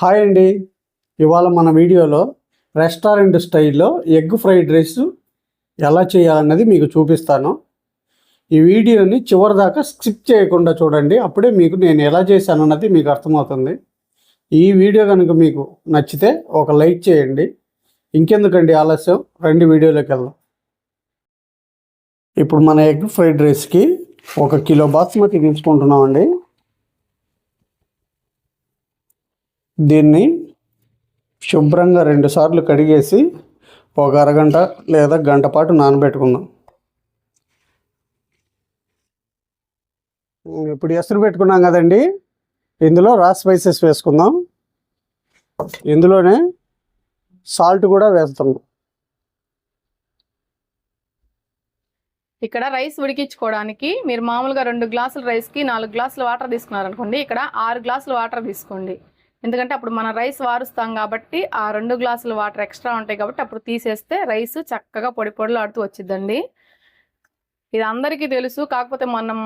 Hi అండి. ఇవాళ మన వీడియోలో రెస్టారెంట్ స్టైల్లో ఎగ్ ఫ్రైడ్ రైస్ ఎలా చేయాలన్నది మీకు చూపిస్తాను. ఈ వీడియోని చివరి దాకా స్కిప్ చేయకుండా చూడండి. అప్పుడే మీకు నేను ఎలా చేశాను అన్నది మీకు అర్థమవుతుంది. ఈ వీడియో కనుక మీకు నచ్చితే ఒక లైక్ చేయండి. ఇంకెందుకండి ఆలస్యం? రెండు వీడియోలోకి వెళ్దాం. ఇప్పుడు మన ఎగ్ ఫ్రైడ్ రైస్కి ఒక కిలో బాస్మతి తీసుకుంటున్నామండి. దీన్ని శుభ్రంగా రెండు సార్లు కడిగేసి ఒక అరగంట లేదా గంట పాటు నానబెట్టుకుందాం. ఇప్పుడు ఎసురు పెట్టుకున్నాం కదండి. ఇందులో రా స్పైసెస్ వేసుకుందాం. ఇందులోనే సాల్ట్ కూడా వేస్తున్నాం ఇక్కడ రైస్ ఉడికించుకోవడానికి మీరు మామూలుగా రెండు గ్లాసుల రైస్కి నాలుగు గ్లాసుల వాటర్ తీసుకున్నారనుకోండి ఇక్కడ ఆరు గ్లాసుల వాటర్ తీసుకోండి. ఎందుకంటే అప్పుడు మన రైస్ వారుస్తాం కాబట్టి ఆ రెండు గ్లాసులు వాటర్ ఎక్స్ట్రా ఉంటాయి కాబట్టి అప్పుడు తీసేస్తే రైస్ చక్కగా పొడి పొడిలాడుతూ వచ్చిందండి ఇది అందరికీ తెలుసు. కాకపోతే మనం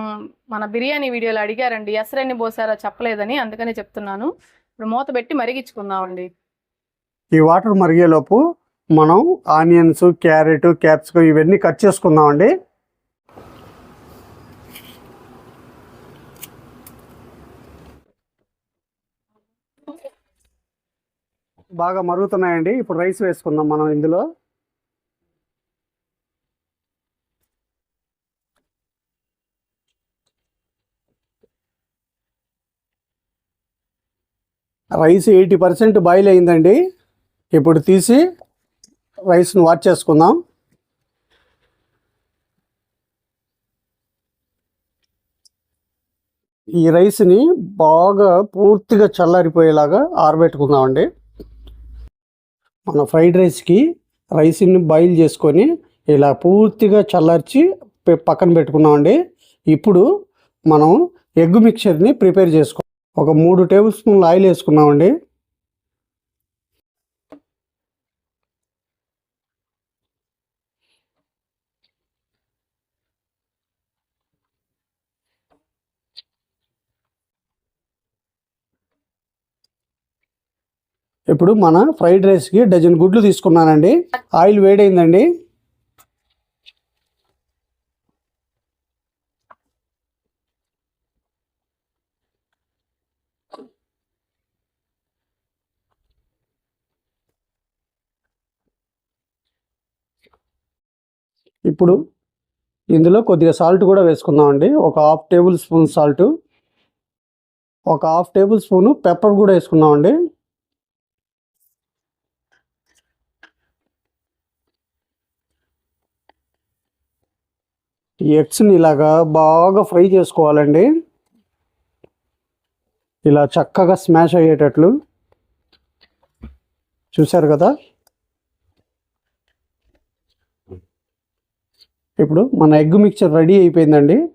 మన బిర్యానీ వీడియోలో అడిగారండి ఎసరెన్ని పోసారా చెప్పలేదని అందుకనే చెప్తున్నాను. ఇప్పుడు మూత పెట్టి మరిగించుకుందామండి. ఈ వాటర్ మరిగేలోపు మనం ఆనియన్స్ క్యారెట్ క్యాప్సికం ఇవన్నీ కట్ చేసుకుందామండి. బాగా మరుగుతున్నాయండి. ఇప్పుడు రైస్ వేసుకుందాం మనం ఇందులో. రైస్ ఎయిటీ పర్సెంట్ బాయిల్ అయిందండి. ఇప్పుడు తీసి రైస్ని వాచ్ చేసుకుందాం. ఈ రైస్ని బాగా పూర్తిగా చల్లారిపోయేలాగా ఆరబెట్టుకుందామండి. మన ఫ్రైడ్ రైస్కి రైస్ని బాయిల్ చేసుకొని ఇలా పూర్తిగా చల్లార్చి పక్కన పెట్టుకున్నామండి. ఇప్పుడు మనం ఎగ్ మిక్చర్ని ప్రిపేర్ చేసుకో ఒక మూడు టేబుల్ స్పూన్లు ఆయిల్ వేసుకున్నామండి. ఇప్పుడు మన ఫ్రైడ్ రైస్కి డజన్ గుడ్లు తీసుకున్నానండి. ఆయిల్ వేడైందండి. ఇప్పుడు ఇందులో కొద్దిగా సాల్ట్ కూడా వేసుకుందామండి. ఒక హాఫ్ టేబుల్ స్పూన్ సాల్ట్. ఒక హాఫ్ టేబుల్ స్పూన్ పెప్పర్ కూడా వేసుకుందామండి. ఎగ్స్ని ఇలాగా బాగా ఫ్రై చేసుకోవాలండి. ఇలా చక్కగా స్మాష్ అయ్యేటట్లు. చూశారు కదా? ఇప్పుడు మన ఎగ్ మిక్చర్ రెడీ అయిపోయిందండి.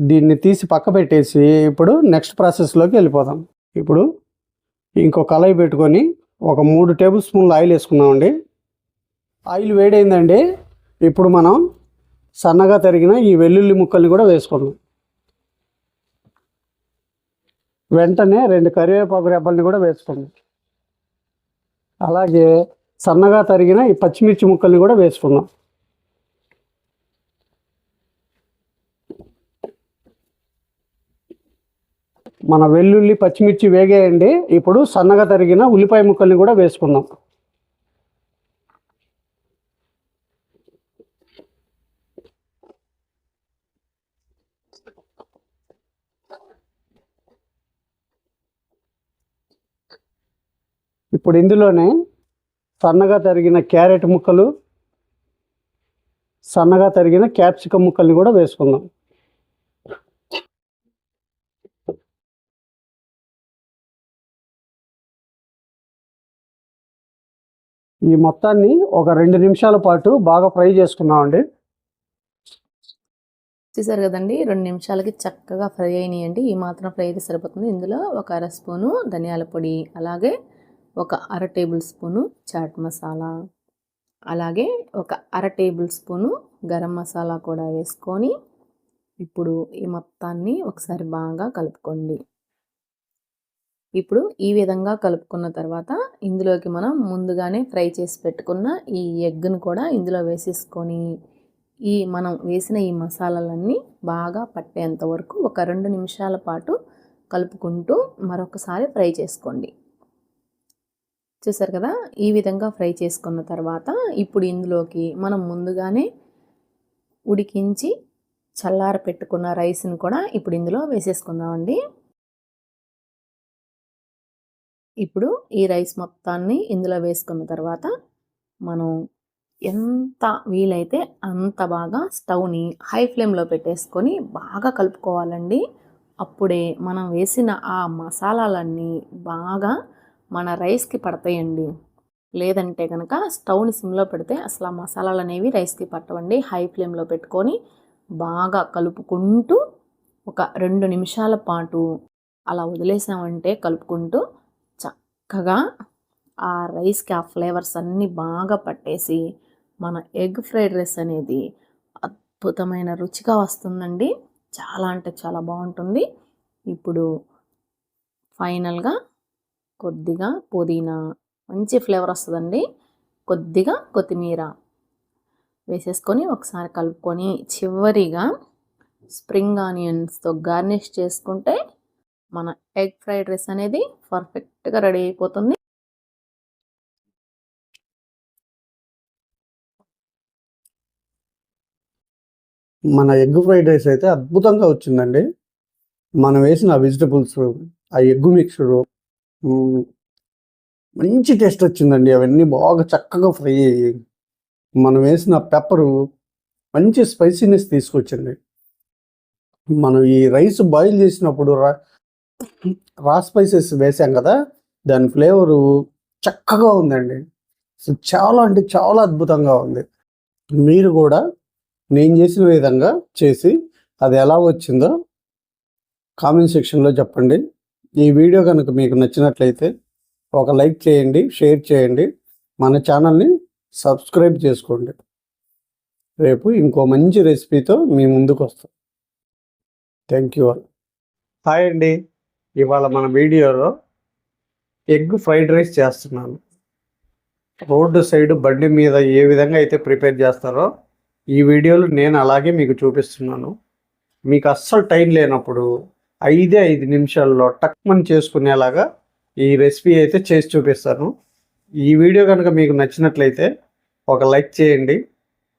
దీన్ని తీసి పక్క పెట్టేసి ఇప్పుడు నెక్స్ట్ ప్రాసెస్లోకి వెళ్ళిపోదాం. ఇప్పుడు ఇంకో కళాయి పెట్టుకొని ఒక మూడు టేబుల్ స్పూన్లు ఆయిల్ వేసుకున్నామండి ఆయిల్ వేడైందండి. ఇప్పుడు మనం సన్నగా తరిగిన ఈ వెల్లుల్లి ముక్కల్ని కూడా వేసుకున్నాం వెంటనే రెండు కరివేపాకు రెబ్బల్ని కూడా వేసుకున్నాం అలాగే సన్నగా తరిగిన ఈ పచ్చిమిర్చి ముక్కల్ని కూడా వేసుకున్నాం మన వెల్లుల్లి పచ్చిమిర్చి వేగేయండి. ఇప్పుడు సన్నగా తరిగిన ఉల్లిపాయ ముక్కల్ని కూడా వేసుకున్నాం ఇప్పుడు ఇందులోనే సన్నగా తరిగిన క్యారెట్ ముక్కలు సన్నగా తరిగిన క్యాప్సికమ్ ముక్కల్ని కూడా వేసుకుందాం. ఈ మొత్తాన్ని ఒక రెండు నిమిషాల పాటు బాగా ఫ్రై చేసుకున్నామండి. చూసారు కదండి రెండు నిమిషాలకి చక్కగా ఫ్రై అయినాయండి. ఈ మాత్రం ఫ్రై అయితే సరిపోతుంది. ఇందులో ఒక అర స్పూను ధనియాల పొడి అలాగే ఒక అర టేబుల్ స్పూను చాట్ మసాలా. అలాగే ఒక అర టేబుల్ స్పూను గరం మసాలా కూడా వేసుకొని ఇప్పుడు ఈ మొత్తాన్ని ఒకసారి బాగా కలుపుకోండి. ఇప్పుడు ఈ విధంగా కలుపుకున్న తర్వాత ఇందులోకి మనం ముందుగానే ఫ్రై చేసి పెట్టుకున్న ఈ ఎగ్ను కూడా ఇందులో వేసేసుకొని ఈ మనం వేసిన ఈ మసాలాలన్నీ బాగా పట్టేంత వరకు ఒక రెండు నిమిషాల పాటు కలుపుకుంటూ మరొకసారి ఫ్రై చేసుకోండి. చూసారు కదా? ఈ విధంగా ఫ్రై చేసుకున్న తర్వాత ఇప్పుడు ఇందులోకి మనం ముందుగానే ఉడికించి చల్లార పెట్టుకున్న రైస్ని కూడా ఇప్పుడు ఇందులో వేసేసుకుందామండి. ఇప్పుడు ఈ రైస్ మొత్తాన్ని ఇందులో వేసుకున్న తర్వాత మనం ఎంత వీలైతే అంత బాగా స్టవ్ని హై ఫ్లేమ్లో పెట్టేసుకొని బాగా కలుపుకోవాలండి. అప్పుడే మనం వేసిన ఆ మసాలాలన్నీ బాగా మన రైస్కి పడతాయండి. లేదంటే కనుక స్టవ్ని సిమ్లో పెడితే అసలు ఆ మసాలాలు అనేవి రైస్కి పట్టవండి. హై ఫ్లేమ్లో పెట్టుకొని బాగా కలుపుకుంటూ ఒక రెండు నిమిషాల పాటు అలా వదిలేసామంటే కలుపుకుంటూ చక్కగా ఆ రైస్కి ఆ ఫ్లేవర్స్ అన్నీ బాగా పట్టేసి మన ఎగ్ ఫ్రైడ్ రైస్ అనేది అద్భుతమైన రుచిగా వస్తుందండి. చాలా అంటే చాలా బాగుంటుంది. ఇప్పుడు ఫైనల్గా కొద్దిగా పుదీనా మంచి ఫ్లేవర్ వస్తుందండి. కొద్దిగా కొత్తిమీర వేసేసుకొని ఒకసారి కలుపుకొని చివరిగా స్ప్రింగ్ ఆనియన్స్తో గార్నిష్ చేసుకుంటే మన ఎగ్ ఫ్రైడ్ రైస్ అనేది పర్ఫెక్ట్గా రెడీ అయిపోతుంది. మన ఎగ్ ఫ్రైడ్ రైస్ అయితే అద్భుతంగా వచ్చిందండి. మనం వేసిన వెజిటబుల్స్ ఆ ఎగ్ మిక్స్డ్ మంచి టేస్ట్ వచ్చిందండి. అవన్నీ బాగా చక్కగా ఫ్రై అయ్యి మనం వేసిన పెప్పరు మంచి స్పైసీనెస్ తీసుకొచ్చింది. మనం ఈ రైస్ బాయిల్ చేసినప్పుడు రా రా స్పైసెస్ వేసాం కదా దాని ఫ్లేవరు చక్కగా ఉందండి. చాలా అంటే చాలా అద్భుతంగా ఉంది. మీరు కూడా నేను చేసిన విధంగా చేసి అది ఎలా వచ్చిందో కామెంట్ సెక్షన్లో చెప్పండి. ఈ వీడియో కనుక మీకు నచ్చినట్లయితే ఒక లైక్ చేయండి షేర్ చేయండి. మన ఛానల్ని సబ్స్క్రైబ్ చేసుకోండి. రేపు ఇంకో మంచి రెసిపీతో మీ ముందుకు వస్తాం. Thank you all. హాయ్ అండి. ఇవాళ మన వీడియోలో ఎగ్ ఫ్రైడ్ రైస్ చేస్తున్నాను. రోడ్డు సైడ్ బండి మీద ఏ విధంగా అయితే ప్రిపేర్ చేస్తారో ఈ వీడియోలు నేను అలాగే మీకు చూపిస్తున్నాను. మీకు అస్సలు టైం లేనప్పుడు ఐదే ఐదు నిమిషాల్లో టక్మన్ చేసుకునేలాగా ఈ రెసిపీ అయితే చేసి చూపిస్తాను. ఈ వీడియో కనుక మీకు నచ్చినట్లయితే ఒక లైక్ చేయండి.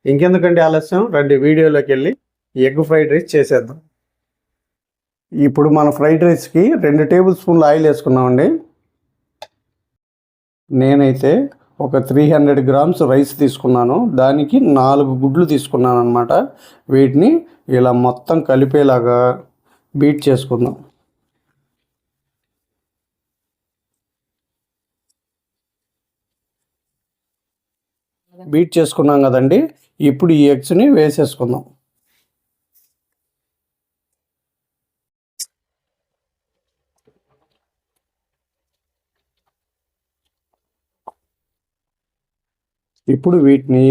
ఇంకెందుకండి ఆలస్యం? రండి వీడియోలోకి వెళ్ళి ఎగ్ ఫ్రైడ్ రైస్ చేసేద్దాం. ఇప్పుడు మన ఫ్రైడ్ రైస్కి రెండు టేబుల్ స్పూన్ల ఆయిల్ వేసుకున్నామండి. నేనైతే ఒక త్రీ హండ్రెడ్ గ్రామ్స్ రైస్ తీసుకున్నాను. దానికి నాలుగు గుడ్లు తీసుకున్నాను అనమాట వీటిని ఇలా మొత్తం కలిపేలాగా బీట్ చేసుకుందాం. బీట్ చేసుకున్నాం కదండి ఇప్పుడు ఈ ఎగ్స్ని వేసేసుకుందాం. ఇప్పుడు వీటిని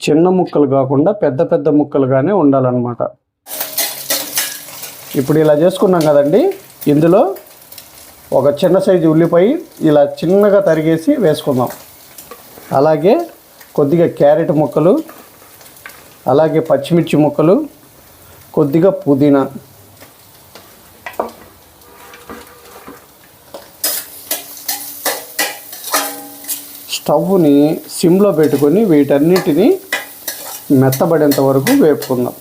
చిన్న ముక్కలు కాకుండా పెద్ద పెద్ద ముక్కలుగానే ఉండాలన్నమాట. ఇప్పుడు ఇలా చేసుకున్నాం కదండి. ఇందులో ఒక చిన్న సైజు ఉల్లిపాయ ఇలా చిన్నగా తరిగేసి వేసుకుందాం. అలాగే కొద్దిగా క్యారెట్ ముక్కలు అలాగే పచ్చిమిర్చి ముక్కలు కొద్దిగా పుదీనా. స్టవ్ని సిమ్లో పెట్టుకొని వీటన్నిటిని మెత్తబడేంత వరకు వేపుకుందాం.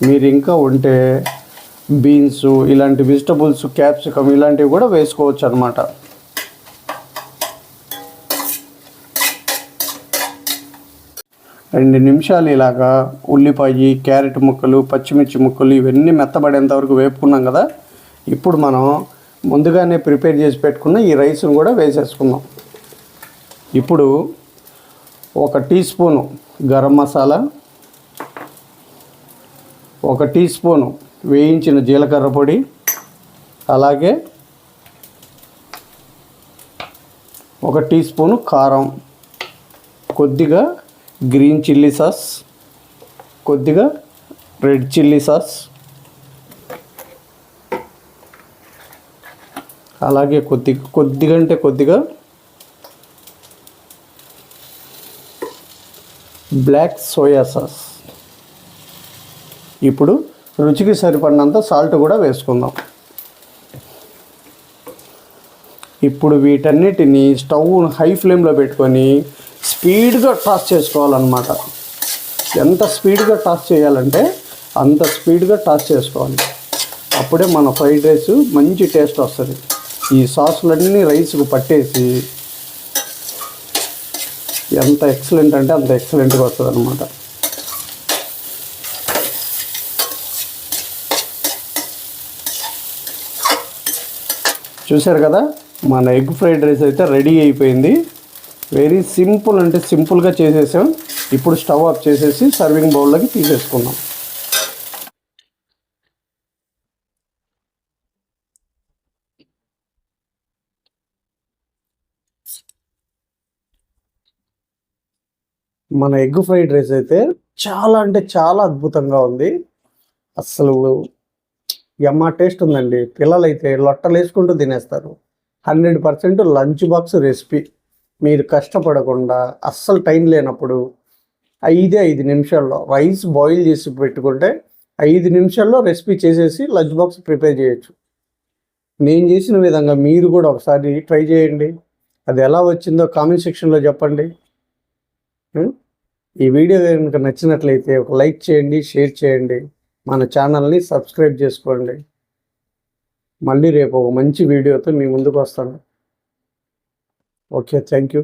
మీరు ఇంకా ఉంటే బీన్స్ ఇలాంటి వెజిటబుల్స్ క్యాప్సికమ్ ఇలాంటివి కూడా వేసుకోవచ్చు అనమాట రెండు నిమిషాలు ఇలాగా ఉల్లిపాయ క్యారెట్ ముక్కలు పచ్చిమిర్చి ముక్కలు ఇవన్నీ మెత్తబడేంత వరకు వేపుకున్నాం కదా ఇప్పుడు మనం ముందుగానే ప్రిపేర్ చేసి పెట్టుకున్న ఈ రైస్ను కూడా వేసేసుకుందాం. ఇప్పుడు ఒక టీ స్పూను గరం మసాలా ఒక టీ స్పూను వేయించిన జీలకర్ర పొడి అలాగే ఒక టీ స్పూను కారం కొద్దిగా గ్రీన్ చిల్లీ సాస్ కొద్దిగా రెడ్ చిల్లీ సాస్ అలాగే కొద్ది కొద్దిగా అంటే కొద్దిగా బ్లాక్ సోయా సాస్. ఇప్పుడు రుచికి సరిపడినంత సాల్ట్ కూడా వేసుకుందాం. ఇప్పుడు వీటన్నిటిని స్టవ్ హై ఫ్లేమ్లో పెట్టుకొని స్పీడ్గా టాస్ చేసుకోవాలన్నమాట. ఎంత స్పీడ్గా టాస్ చేయాలంటే అంత స్పీడ్గా టాస్ చేసుకోవాలి. అప్పుడే మన ఫ్రైడ్ రైస్ మంచి టేస్ట్ వస్తుంది. ఈ సాసులన్నీ రైస్కు పట్టేసి ఎంత ఎక్సలెంట్ అంటే అంత ఎక్సలెంట్గా వస్తుంది అనమాట చూశారు కదా మన ఎగ్ ఫ్రైడ్ రైస్ అయితే రెడీ అయిపోయింది. వెరీ సింపుల్ అంటే సింపుల్గా చేసేసాం. ఇప్పుడు స్టవ్ ఆఫ్ చేసేసి సర్వింగ్ బౌల్లోకి తీసేసుకుందాం. మన ఎగ్ ఫ్రైడ్ రైస్ అయితే చాలా అంటే చాలా అద్భుతంగా ఉంది. అసలు ఎమ్మ టేస్ట్ ఉందండి. పిల్లలైతే లొట్టలు వేసుకుంటూ తినేస్తారు. Hundred percent lunch box recipe. మీరు కష్టపడకుండా అస్సలు టైం లేనప్పుడు ఐదే ఐదు నిమిషాల్లో రైస్ బాయిల్ చేసి పెట్టుకుంటే ఐదు నిమిషాల్లో రెసిపీ చేసేసి లంచ్ బాక్స్ ప్రిపేర్ చేయొచ్చు. నేను చేసిన విధంగా మీరు కూడా ఒకసారి ట్రై చేయండి. అది ఎలా వచ్చిందో కామెంట్ సెక్షన్లో చెప్పండి. ఈ వీడియో కనుక నచ్చినట్లయితే ఒక లైక్ చేయండి షేర్ చేయండి. మన ఛానల్ని సబ్స్క్రైబ్ చేసుకోండి. మళ్ళీ రేపు ఒక మంచి వీడియోతో మీ ముందుకు వస్తాను. Okay thank you.